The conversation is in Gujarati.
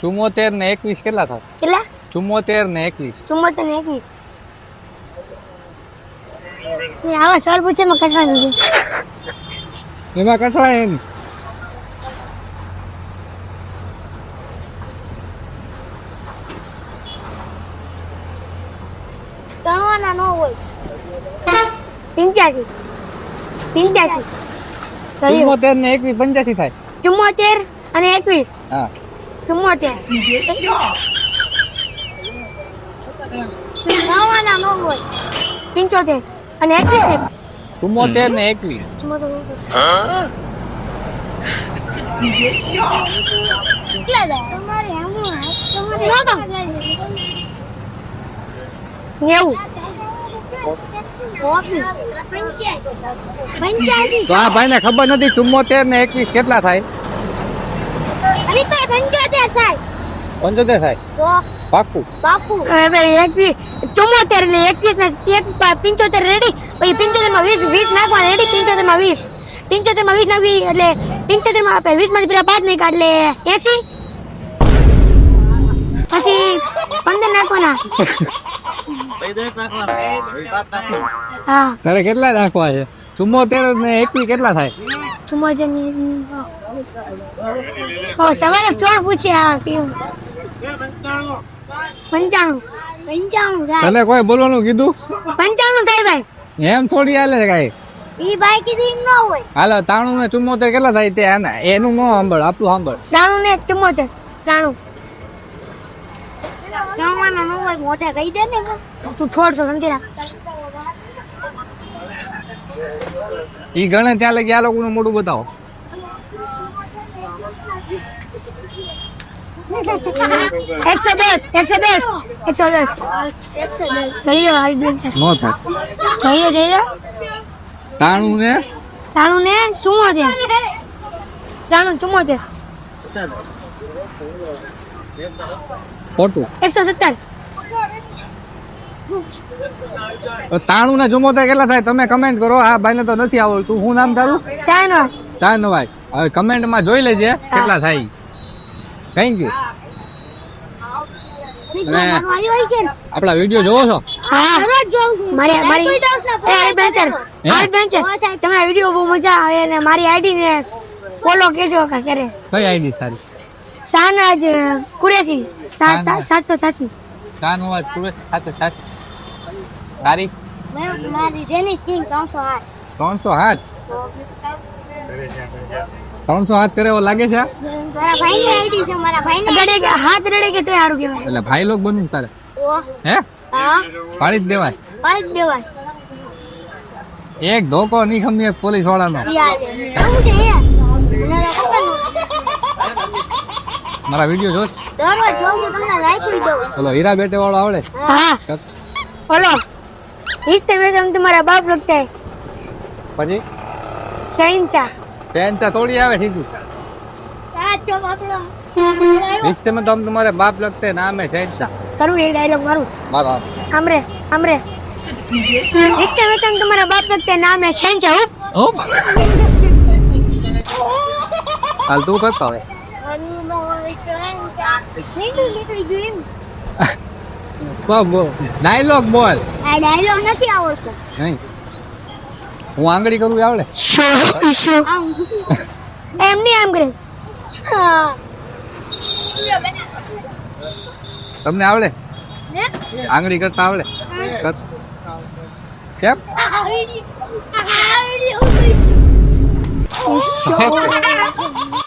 ચુમ્મોતેર ને એકવીસ કેટલા થાય કેટલા? ચુમ્મોતેર ને એકવીસ. ચુમ્મોતેર ને એકવીસ. આવા સવાલ પૂછે એમાં કટવા દીધું એમાં કઠવાય એમ. ન હોય. પંચ્યાસી. પિંચ્યાસી. ચુમ્મોતેર ને એકવીસ પંચ્યાસી થાય. ચુમ્મોતેર અને એકવીસ. હા. ચુમ્મોતેર ગણવાના ન અને એકવીસ ને ચુમ્મોતેર ને એકવીસ ચુમ્મોતેર એકવીસ કેટલા થાય? નેવું તો આ ખબર નથી ચુમ્મોતેર ને એકવીસ કેટલા થાય? થાય પંચોતેર થાય. પાકું પાકું હવે એકવીસ ચુમ્મોતેર એટલે એકવીસ ને એક પિંચોતેર રેડી પછી પંચોતેરમાં વીસ વીસ નાખવા રેડી પંચોતેરમાં વીસ. પંચોતેરમાં વીસ નાખવી એટલે પંચોતેરમાં આપણે વીસમાંથી પેલા પાંચ નહીં એટલે એસી? પછી પંદર નાખવાના. હા. તારે કેટલા નાખવા છે? ચુમ્મોતેર ને એકવીસ કેટલા થાય? ચુમ્મોતેરની ઓ સવારે ચોણ પૂછ્યા કેવું પંચાણું. પંચાણું તને કોઈ બોલવાનું કીધું? પંચાણું થાય ભાઈ. એમ થોડી હાલે છે ઈ ભાઈ કીધું ન હોય. હાલો તાણું ને ચુમ્મોતેર કેટલા થાય તે એનું ન સાંભળ આપણું સાંભળ. ત્રાણું ને ચુમ્મોતેર ત્રાણું ત્રાણું ન હોય મોઢે કહી દે ને તું છોડશો સમજી રાખ ઈ ગણે ત્યાં લગી આ લોકોનું મોઢું બતાવો. એકસો દસ એકસો દસ એકસો દસ જઈ રહ્યો હારી બેન છે ન થાય જઈ રહ્યો જઈ રહ્યો તાણું ને ત્રાણું ને ચુમ્મોતેર ત્રાણું ચુમ્મોતેર ખોટું એકસો સત્તર તાણું ને ચુમ્મોતેર કેટલા થાય તમે કમેન્ટ કરો આ ભાઈને તો નથી આવડતું શું નામ તારું શાહનવાઝ શાહનવાજ હવે કમેન્ટમાં જોઈ લેજે કેટલા થાય થેન્ક યુ આપણા વીડિયો જોવો છો? મારી મારી તમારા વીડિયો બહુ મજા આવે અને મારી આઈડી ને ફોલો કેજો કા કરે કઈ આઈડી તારી? સાનાજ કુરેશી. સાત- સાત- સાતસો છ્યાસી. સાનવાજ પૂરે સાતસો સાચી તારી? મારી જેનિસ કિંગ ત્રણસો આઠ ત્રણસો હાથ? ત્રણસો હાથ કરે એવો લાગે છે? ભાઈ મારા ભાઈ લોક બનવું તારે? હે? પાડી જ દેવાય. પાડી જ દેવાય. એક ધોકો નહીં ખમી એક પોલીસ વાળાનો. કેવું મારા વિડિયો જોશ? ચલો હીરા બેટે વાળો આવડે? હા. ઓલો. ઈસ્તે બેગમ તમારા બાપ લગતા હે પછી? સૈનસા સૈનસા થોડી આવે ઠીક. સાચો બાપલો रिश्ते में तो हम तुम्हारे बाप लगते हैं नाम है शहनशाह करूँ ये डायलॉग मारूं मारो हमरे हमरे रिश्ते में तुम तुम्हारा बाप लगता है नाम है शहनशाह हुप હાલ તું કરતો હવે ડાયલોગ બોલ આ ડાયલોગ નથી આવડતો નહીં હું આંગળી કરું એ આવડે આમ એમ નહીં આમ કરે તમને આવડે આંગળી કરતા આવડે કેમ Oh,